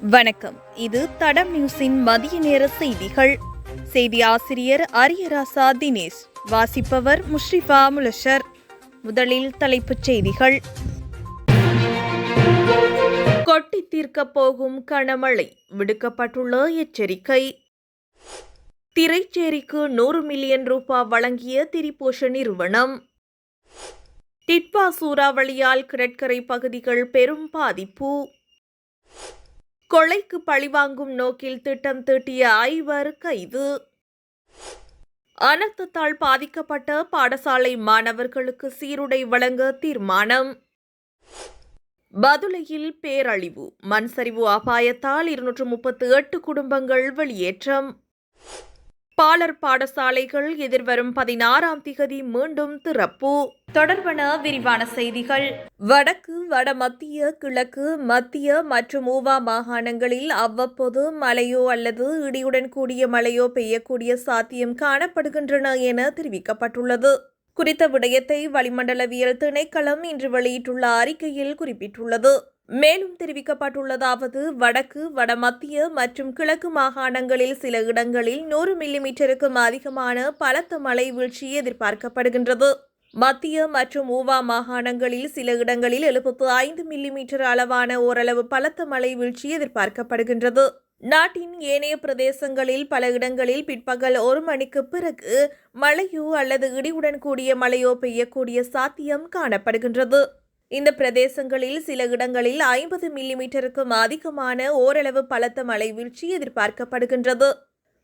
வணக்கம். இது தடம் நியூஸின் மதிய நேர செய்திகள். செய்தி ஆசிரியர் அரியராசா தினேஷ். வாசிப்பவர் முஷ்ரிஃபா முலஷர். முதலில் தலைப்புச் செய்திகள். கொட்டி தீர்க்கப் போகும் கனமழை. விடுக்கப்பட்டுள்ள எச்சரிக்கை. திரைச்சேரிக்கு நூறு மில்லியன் ரூபாய் வழங்கிய திரிபோஷ நிறுவனம். டிட்வா சூறாவளியால் கடற்கரை பகுதிகள் பெரும் பாதிப்பு. கொலைக்கு பழிவாங்கும் நோக்கில் திட்டம் தீட்டிய ஐவர் கைது. அனர்த்தத்தால் பாதிக்கப்பட்ட பாடசாலை மாணவர்களுக்கு சீருடை வழங்க தீர்மானம். பதுளையில் பேரழிவு மண் சரிவு அபாயத்தால் இருநூற்று முப்பத்து எட்டு குடும்பங்கள் வெளியேற்றம். பாலர் பாடசாலைகள் எதிர்வரும் பதினாறாம் திகதி மீண்டும் திறப்பு. தொடர்பான விரிவான செய்திகள். வடக்கு வடமத்திய கிழக்கு மத்திய மற்றும் ஊவா மாகாணங்களில் அவ்வப்போது மழையோ அல்லது இடியுடன் கூடிய மழையோ பெய்யக்கூடிய சாத்தியம் காணப்படுகின்றன என தெரிவிக்கப்பட்டுள்ளது. குறித்த விடயத்தை வளிமண்டலவியல் திணைக்களம் இன்று வெளியிட்டுள்ள அறிக்கையில் குறிப்பிட்டுள்ளது. மேலும் தெரிவிக்கப்பட்டுள்ளதாவது வடக்கு வடமத்திய மற்றும் கிழக்கு மாகாணங்களில் சில இடங்களில் நூறு மில்லிமீட்டருக்கும் அதிகமான பலத்த மழை வீழ்ச்சி எதிர்பார்க்கப்படுகின்றது. மத்திய மற்றும் ஊவா மாகாணங்களில் சில இடங்களில் எழுபத்து ஐந்து மில்லிமீட்டர் அளவான ஓரளவு பலத்த மழை வீழ்ச்சி எதிர்பார்க்கப்படுகின்றது. நாட்டின் ஏனைய பிரதேசங்களில் பல இடங்களில் பிற்பகல் ஒரு மணிக்கு பிறகு மழையோ அல்லது இடியுடன் கூடிய மழையோ பெய்யக்கூடிய சாத்தியம் காணப்படுகின்றது. இந்த பிரதேசங்களில் சில இடங்களில் ஐம்பது மில்லிமீட்டருக்கும் அதிகமான ஓரளவு பலத்த மழை வீழ்ச்சி எதிர்பார்க்கப்படுகின்றது.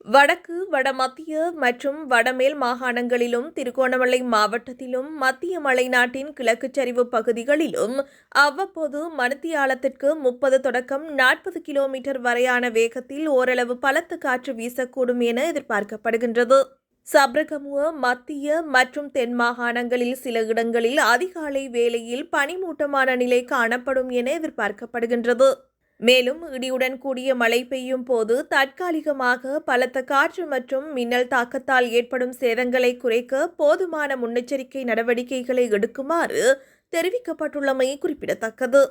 வடக்கு வடமத்திய மற்றும் வடமேல் மாகாணங்களிலும் திருகோணமலை மாவட்டத்திலும் மத்திய மலைநாட்டின் கிழக்கு சரிவு பகுதிகளிலும் அவ்வப்போது மணித்தியாலத்திற்கு முப்பது தொடக்கம் நாற்பது கிலோமீட்டர் வரையான வேகத்தில் ஓரளவு பலத்த காற்று வீசக்கூடும் என எதிர்பார்க்கப்படுகின்றது. சப்ரகமுவ மத்திய மற்றும் தென் மாகாணங்களில் சில இடங்களில் அதிகாலை வேளையில் பனிமூட்டமான நிலை காணப்படும் என எதிர்பார்க்கப்படுகின்றது. மேலும் இடியுடன் கூடிய மழை பெய்யும் போது தற்காலிகமாக பலத்த காற்று மற்றும் மின்னல் தாக்கத்தால் ஏற்படும் சேதங்களை குறைக்க போதுமான முன்னெச்சரிக்கை நடவடிக்கைகளை எடுக்குமாறு தெரிவிக்கப்பட்டுள்ளமை குறிப்பிடத்தக்கது.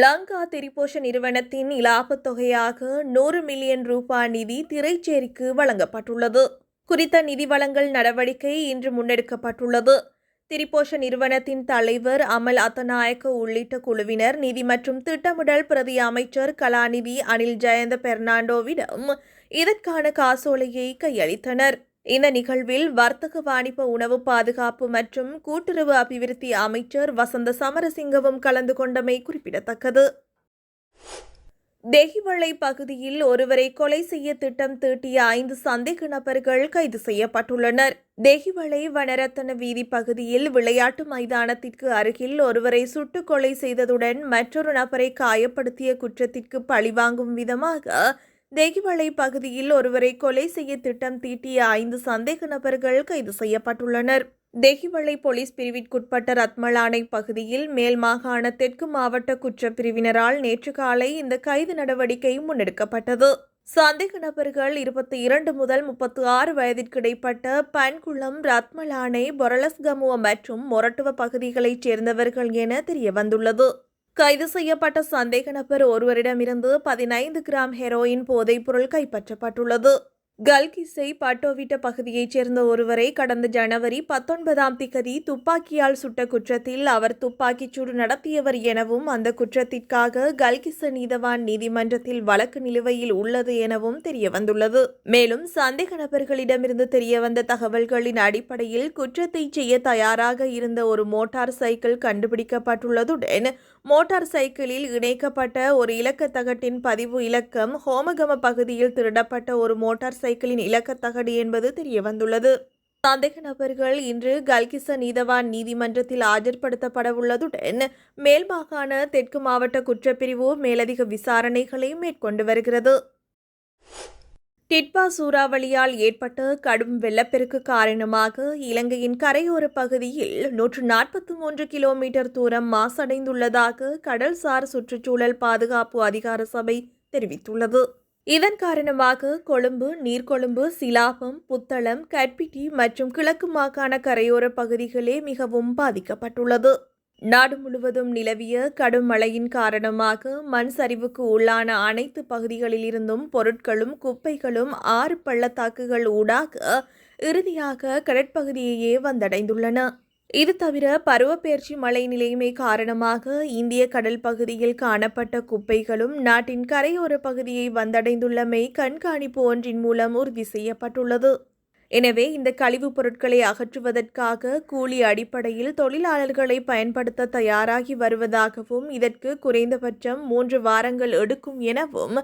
லங்கா திரிபோஷ நிறுவனத்தின் இலாபத் தொகையாக நூறு மில்லியன் ரூபாய் நிதி திரைச்சேரிக்கு வழங்கப்பட்டுள்ளது. குறித்த நிதி வழங்கல் நடவடிக்கை இன்று முன்னெடுக்கப்பட்டுள்ளது. திரிபோஷ நிறுவனத்தின் தலைவர் அமல் அத்தநாயக்க உள்ளிட்ட குழுவினர் நிதி மற்றும் திட்டமிடல் பிரதி அமைச்சர் கலாநிதி அனில் ஜெயந்த பெர்னாண்டோவிடம் இதற்கான காசோலையை கையளித்தனர். இந்த நிகழ்வில் வர்த்தக வாணிப உணவு பாதுகாப்பு மற்றும் கூட்டுறவு அபிவிருத்தி அமைச்சர் வசந்த சமரசிங்கவும் கலந்து கொண்டமை குறிப்பிடத்தக்கது. தெஹிவளை பகுதியில் ஒருவரை கொலை செய்ய திட்டம் தீட்டிய ஐந்து சந்தேக நபர்கள் கைது செய்யப்பட்டுள்ளனர். தெஹிவளை வனரத்தன வீதி பகுதியில் விளையாட்டு மைதானத்திற்கு அருகில் ஒருவரை சுட்டுக் கொலை செய்ததுடன் மற்றொரு நபரை காயப்படுத்திய குற்றத்திற்கு பழிவாங்கும் விதமாக தேகிமலை பகுதியில் ஒருவரை கொலை செய்ய திட்டம் தீட்டிய ஐந்து சந்தேக நபர்கள் கைது செய்யப்பட்டுள்ளனர். தேகிமலை போலீஸ் பிரிவிற்குட்பட்ட ரத்மலானை பகுதியில் மேல் மாகாண தெற்கு மாவட்ட குற்றப்பிரிவினரால் நேற்று காலை இந்த கைது நடவடிக்கை முன்னெடுக்கப்பட்டது. சந்தேக நபர்கள் இருபத்தி இரண்டு முதல் முப்பத்தி ஆறு வயதிற்கு இடைப்பட்ட பன்குளம் ரத்மலானை பொரலஸ்கமுவ மற்றும் மொரட்டுவ பகுதிகளைச் சேர்ந்தவர்கள் என தெரியவந்துள்ளது. கைது செய்யப்பட்ட சந்தேக நபர் ஒருவரிடமிருந்து பதினைந்து கிராம் ஹெரோயின் போதைப்பொருள் கைப்பற்றப்பட்டுள்ளது. கல்கிசை பட்டோவிட்ட பகுதியைச் சேர்ந்த ஒருவரை கடந்த ஜனவரி பத்தொன்பதாம் திகதி துப்பாக்கியால் சுட்ட குற்றத்தில் அவர் துப்பாக்கிச் சூடு நடத்தியவர் எனவும் அந்த குற்றத்திற்காக கல்கிச நீதவான் நீதிமன்றத்தில் வழக்கு நிலுவையில் உள்ளது எனவும் தெரியவந்துள்ளது. மேலும் சந்தேக நபர்களிடமிருந்து தெரியவந்த தகவல்களின் அடிப்படையில் குற்றத்தை செய்ய தயாராக இருந்த ஒரு மோட்டார் சைக்கிள் கண்டுபிடிக்கப்பட்டுள்ளதுடன் மோட்டார் சைக்கிளில் இணைக்கப்பட்ட ஒரு இலக்க தகட்டின் பதிவு இலக்கம் ஹோமகம பகுதியில் திருடப்பட்ட ஒரு மோட்டார் சைக்கிளின் இலக்கத்தகடு என்பது தெரியவந்துள்ளது. சந்தேக நபர்கள் இன்று கல்கிச நீதவான் நீதிமன்றத்தில் ஆஜர்படுத்தப்படவுள்ளதுடன் மேல் மாகாண தெற்கு மாவட்ட குற்றப்பிரிவு மேலதிக விசாரணைகளை மேற்கொண்டு வருகிறது. டிட்பா சூறாவளியால் ஏற்பட்ட கடும் வெள்ளப்பெருக்கு காரணமாக இலங்கையின் கரையோர பகுதியில் நூற்று நாற்பத்தி மூன்று கிலோமீட்டர் தூரம் மாசடைந்துள்ளதாக கடல்சார் சுற்றுச்சூழல் பாதுகாப்பு அதிகார சபை தெரிவித்துள்ளது. இதன் காரணமாக கொழும்பு நீர்கொழும்பு சிலாபம் புத்தளம் கற்பிட்டி மற்றும் கிழக்கு மாகாண கரையோர பகுதிகளே மிகவும் பாதிக்கப்பட்டுள்ளது. நாடு முழுவதும் நிலவிய கடும் மழையின் காரணமாக மண் சரிவுக்கு உள்ளான அனைத்து பகுதிகளில் இருந்தும் பொருட்களும் குப்பைகளும் ஆறு பள்ளத்தாக்குகள் ஊடாக இறுதியாக கடற்பகுதியையே வந்தடைந்துள்ளன. இது தவிர பருவப்பெயர்ச்சி மழை நிலைமை காரணமாக இந்திய கடல் பகுதியில் காணப்பட்ட குப்பைகளும் நாட்டின் கரையோர பகுதியை வந்தடைந்துள்ளமை கண்காணிப்பு ஒன்றின் மூலம் உறுதி செய்யப்பட்டுள்ளது. எனவே இந்த கழிவுப் பொருட்களை அகற்றுவதற்காக கூலி அடிப்படையில் தொழிலாளர்களை பயன்படுத்த தயாராகி வருவதாகவும் இதற்கு குறைந்தபட்சம் மூன்று வாரங்கள் எடுக்கும் எனவும்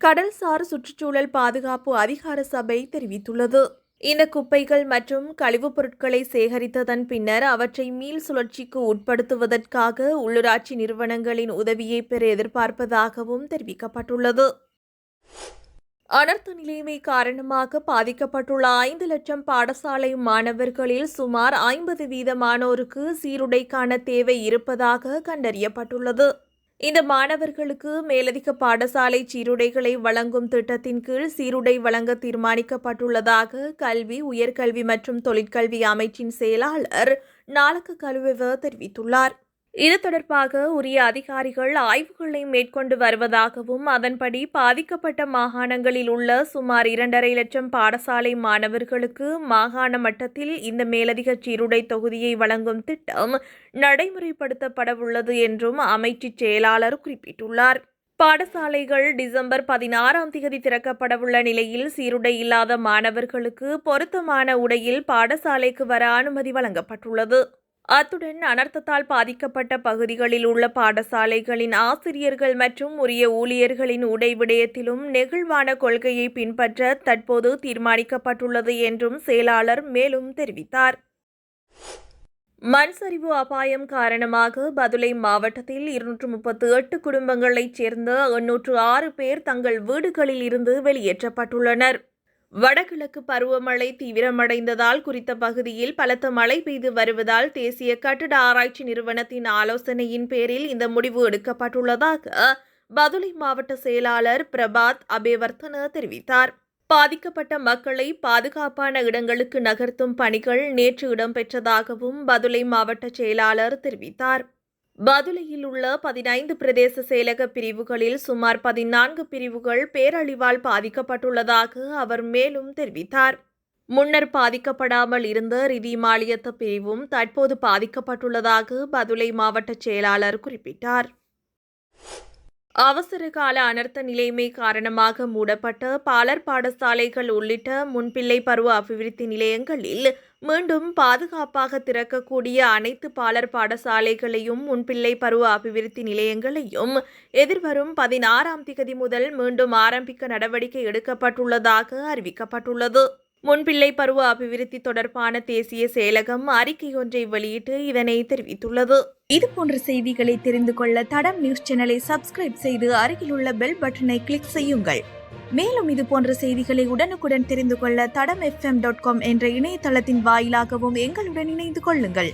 கடல்சார் சுற்றுச்சூழல் பாதுகாப்பு அதிகார சபை தெரிவித்துள்ளது. இந்த குப்பைகள் மற்றும் கழிவுப் பொருட்களை சேகரித்ததன் பின்னர் அவற்றை மீள் சுழற்சிக்கு உட்படுத்துவதற்காக உள்ளூராட்சி நிறுவனங்களின் உதவியை பெற எதிர்பார்ப்பதாகவும் தெரிவிக்கப்பட்டுள்ளது. அனர்த்த நிலைமை காரணமாக பாதிக்கப்பட்டுள்ள ஐந்து லட்சம் பாடசாலை மாணவர்களில் சுமார் ஐம்பது வீதமானோருக்கு சீருடைக்கான தேவை இருப்பதாக கண்டறியப்பட்டுள்ளது. இந்த மாணவர்களுக்கு மேலதிக பாடசாலை சீருடைகளை வழங்கும் திட்டத்தின் கீழ் சீருடை வழங்க தீர்மானிக்கப்பட்டுள்ளதாக கல்வி உயர்கல்வி மற்றும் தொழிற்கல்வி அமைச்சின் செயலாளர் நாலக்க கலுவெவ தெரிவித்துள்ளார். இது தொடர்பாக உரிய அதிகாரிகள் ஆய்வுகளை மேற்கொண்டு வருவதாகவும் அதன்படி பாதிக்கப்பட்ட மாகாணங்களில் உள்ள சுமார் இரண்டரை லட்சம் பாடசாலை மாணவர்களுக்கு மாகாண மட்டத்தில் இந்த மேலதிக சீருடை தொகுதியை வழங்கும் திட்டம் நடைமுறைப்படுத்தப்படவுள்ளது என்றும் அமைச்சு செயலாளர் குறிப்பிட்டுள்ளார். பாடசாலைகள் டிசம்பர் பதினாறாம் தேதி திறக்கப்படவுள்ள நிலையில் சீருடை இல்லாத மாணவர்களுக்கு பொருத்தமான உடையில் பாடசாலைக்கு வர அனுமதி வழங்கப்பட்டுள்ளது. அத்துடன் அனர்த்தத்தால் பாதிக்கப்பட்ட பகுதிகளில் உள்ள பாடசாலைகளின் ஆசிரியர்கள் மற்றும் உரிய ஊழியர்களின் உடை விடயத்திலும் நெகிழ்வான கொள்கையை பின்பற்ற தற்போது தீர்மானிக்கப்பட்டுள்ளது என்றும் செயலாளர் மேலும் தெரிவித்தார். மண் சரிவு அபாயம் காரணமாக பதுளை மாவட்டத்தில் இருநூற்று முப்பத்து எட்டு குடும்பங்களைச் சேர்ந்த எண்ணூற்று ஆறு பேர் தங்கள் வீடுகளில் இருந்து வெளியேற்றப்பட்டுள்ளனர். வடகிழக்கு பருவமழை தீவிரமடைந்ததால் குறித்த பகுதியில் பலத்த மழை பெய்து வருவதால் தேசிய கட்டட ஆராய்ச்சி நிறுவனத்தின் ஆலோசனையின் பேரில் இந்த முடிவு எடுக்கப்பட்டுள்ளதாக பதுளை மாவட்ட செயலாளர் பிரபாத் அபேவர்த்தன தெரிவித்தார். பாதிக்கப்பட்ட மக்களை பாதுகாப்பான இடங்களுக்கு நகர்த்தும் பணிகள் நேற்று இடம்பெற்றதாகவும் பதுளை மாவட்ட செயலாளர் தெரிவித்தார். பதுளையில் உள்ள பதினைந்து பிரதேச செயலக பிரிவுகளில் சுமார் பதினான்கு பிரிவுகள் பேரழிவால் பாதிக்கப்பட்டுள்ளதாக அவர் மேலும் தெரிவித்தார். முன்னர் பாதிக்கப்படாமல் இருந்த ரிதி மாலியத்த பிரிவும் தற்போது பாதிக்கப்பட்டுள்ளதாக பதுளை மாவட்ட செயலாளர் குறிப்பிட்டார். அவசர கால அனர்த்த நிலைமை காரணமாக மூடப்பட்ட பாலர் பாடசாலைகள் உள்ளிட்ட முன்பிள்ளை பருவ அபிவிருத்தி நிலையங்களில் மீண்டும் பாதுகாப்பாக திறக்கக்கூடிய அனைத்து பாலர் பாடசாலைகளையும் முன்பிள்ளை பருவ அபிவிருத்தி நிலையங்களையும் எதிர்வரும் பதினாறாம் திகதி முதல் மீண்டும் ஆரம்பிக்க நடவடிக்கை எடுக்கப்பட்டுள்ளதாக அறிவிக்கப்பட்டுள்ளது. முன்பிள்ளை பருவ அபிவிருத்தி தொடர்பான தேசிய செயலகம் அறிக்கை ஒன்றை வெளியிட்டு இதனை தெரிவித்துள்ளது. இது போன்ற செய்திகளை தெரிந்து கொள்ள தடம் நியூஸ் சேனலை சப்ஸ்கிரைப் செய்து அருகிலுள்ள பெல் பட்டனை கிளிக் செய்யுங்கள். மேலும் இது போன்ற செய்திகளை உடனுக்குடன் தெரிந்து கொள்ள தடம் எஃப்எம் டாட் காம் என்ற இணையதளத்தின் வாயிலாகவும் எங்களுடன் இணைந்து கொள்ளுங்கள்.